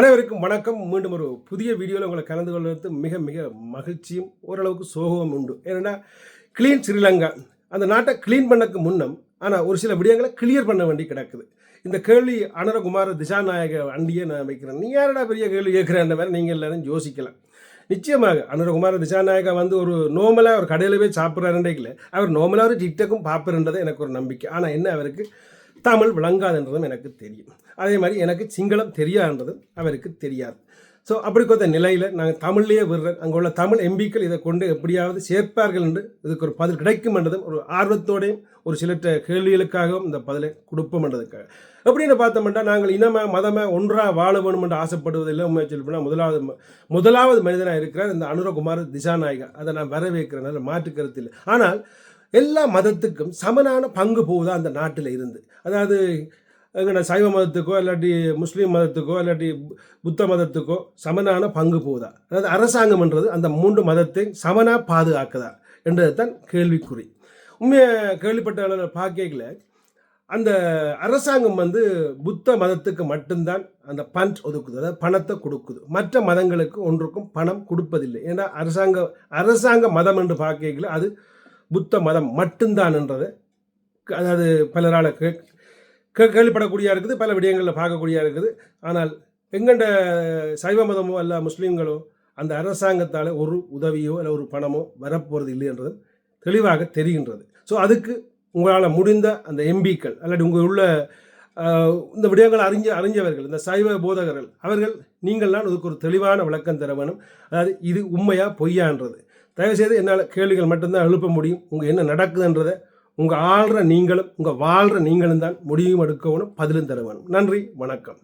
அனைவருக்கும் வணக்கம். மீண்டும் ஒரு புதிய வீடியோவில் உங்களை கலந்து கொள்வது மிக மிக மகிழ்ச்சியும் ஓரளவுக்கு சோகமும் உண்டு. ஏன்னா கிளீன் ஸ்ரீலங்கா. அந்த நாட்டை க்ளீன் பண்ணக்கு முன்னம் ஆனால் ஒரு சில விடயங்களை கிளியர் பண்ண வேண்டி கிடக்குது. இந்த கேள்வி அனரகுமார திசாநாயக அண்டியே நான் வைக்கிறேன். நீ யாரடா பெரிய கேள்வி கேட்குறேன்ற மாதிரி நீங்கள் எல்லாரும் யோசிக்கலாம். நிச்சயமாக அனுரகுமார திசாநாயகா வந்து ஒரு நோமலாக ஒரு கடையில் போய் சாப்பிட்றாருன்றீங்களே அவர் நோமலாக ஒரு டிக்டக்கும் பார்ப்பறன்றது எனக்கு ஒரு நம்பிக்கை. ஆனால் என்ன அவருக்கு? தமிழ் விளங்காதுன்றதும் எனக்கு தெரியும். அதே மாதிரி எனக்கு சிங்களம் தெரியாதுன்றதும் அவருக்கு தெரியாது. ஸோ அப்படி கொடுத்த நிலையில் நாங்கள் தமிழ்லேயே விடுறேன் அங்கே உள்ள தமிழ் எம்பிக்கள் இதை கொண்டு எப்படியாவது சேர்ப்பார்கள் என்று இதுக்கு ஒரு பதில் கிடைக்கும் என்றதும் ஒரு ஆர்வத்தோடையும் ஒரு சிலற்ற கேள்விகளுக்காகவும் இந்த பதிலை கொடுப்போம் என்றதுக்காக எப்படின்னு பார்த்தோம்னா நாங்கள் இனமாக மதமாக ஒன்றாக வாழ வேணும் என்று ஆசைப்படுவதில்லை உண்மை சொல்லி முதலாவது முதலாவது மனிதனாக இருக்கிறார் இந்த அனுரகுமார் திசாநாயகா அதை நான் வரவேற்கிறேன் மாற்று கருத்து இல்லை. ஆனால் எல்லா மதத்துக்கும் சமனான பங்கு போகுதா அந்த நாட்டில் இருந்து. அதாவது எங்கன்னா சைவ மதத்துக்கோ இல்லாட்டி முஸ்லீம் மதத்துக்கோ இல்லாட்டி புத்த மதத்துக்கோ சமனான பங்கு போகுதா? அதாவது அரசாங்கம்ன்றது அந்த மூன்று மதத்தை சமனாக பாதுகாக்குதா என்றது தான் கேள்விக்குறி. உண்மையை கேள்விப்பட்ட அளவில் பார்க்கல அந்த அரசாங்கம் வந்து புத்த மதத்துக்கு மட்டும்தான் அந்த பண்ட் ஒதுக்குது அதாவது பணத்தை கொடுக்குது. மற்ற மதங்களுக்கு ஒன்றுக்கும் பணம் கொடுப்பதில்லை. ஏன்னா அரசாங்க அரசாங்க மதம் என்று பார்க்கல அது புத்த மதம் மட்டும்தான் என்றது. அதாவது பலரால் கே கேள்விப்படக்கூடியா இருக்குது பல விடயங்களில் பார்க்கக்கூடியா இருக்குது. ஆனால் எங்கண்ட சைவ மதமோ அல்ல முஸ்லீம்களோ அந்த அரசாங்கத்தால் ஒரு உதவியோ இல்லை ஒரு பணமோ வரப்போகிறது இல்லை என்றது தெளிவாக தெரிகின்றது. ஸோ அதுக்கு உங்களால் முடிந்த அந்த எம்பிக்கள் அல்லாட்டி உங்கள் உள்ள இந்த விடயங்களை அறிஞ்ச அறிஞ்சவர்கள் இந்த சைவ போதகர்கள் அவர்கள் நீங்கள்லாம் அதுக்கு ஒரு தெளிவான விளக்கம் தர வேணும். அதாவது இது உண்மையாக பொய்யான்றது தயவுசெய்து என்னால் கேள்விகள் மட்டும்தான் எழுப்ப முடியும். உங்கள் என்ன நடக்குதுன்றதை உங்கள் ஆள்ற நீங்களும் உங்கள் வாழ்கிற நீங்களும் தான் முடிவும் எடுக்கணும் பதிலும் தர வேணும் நன்றி வணக்கம்.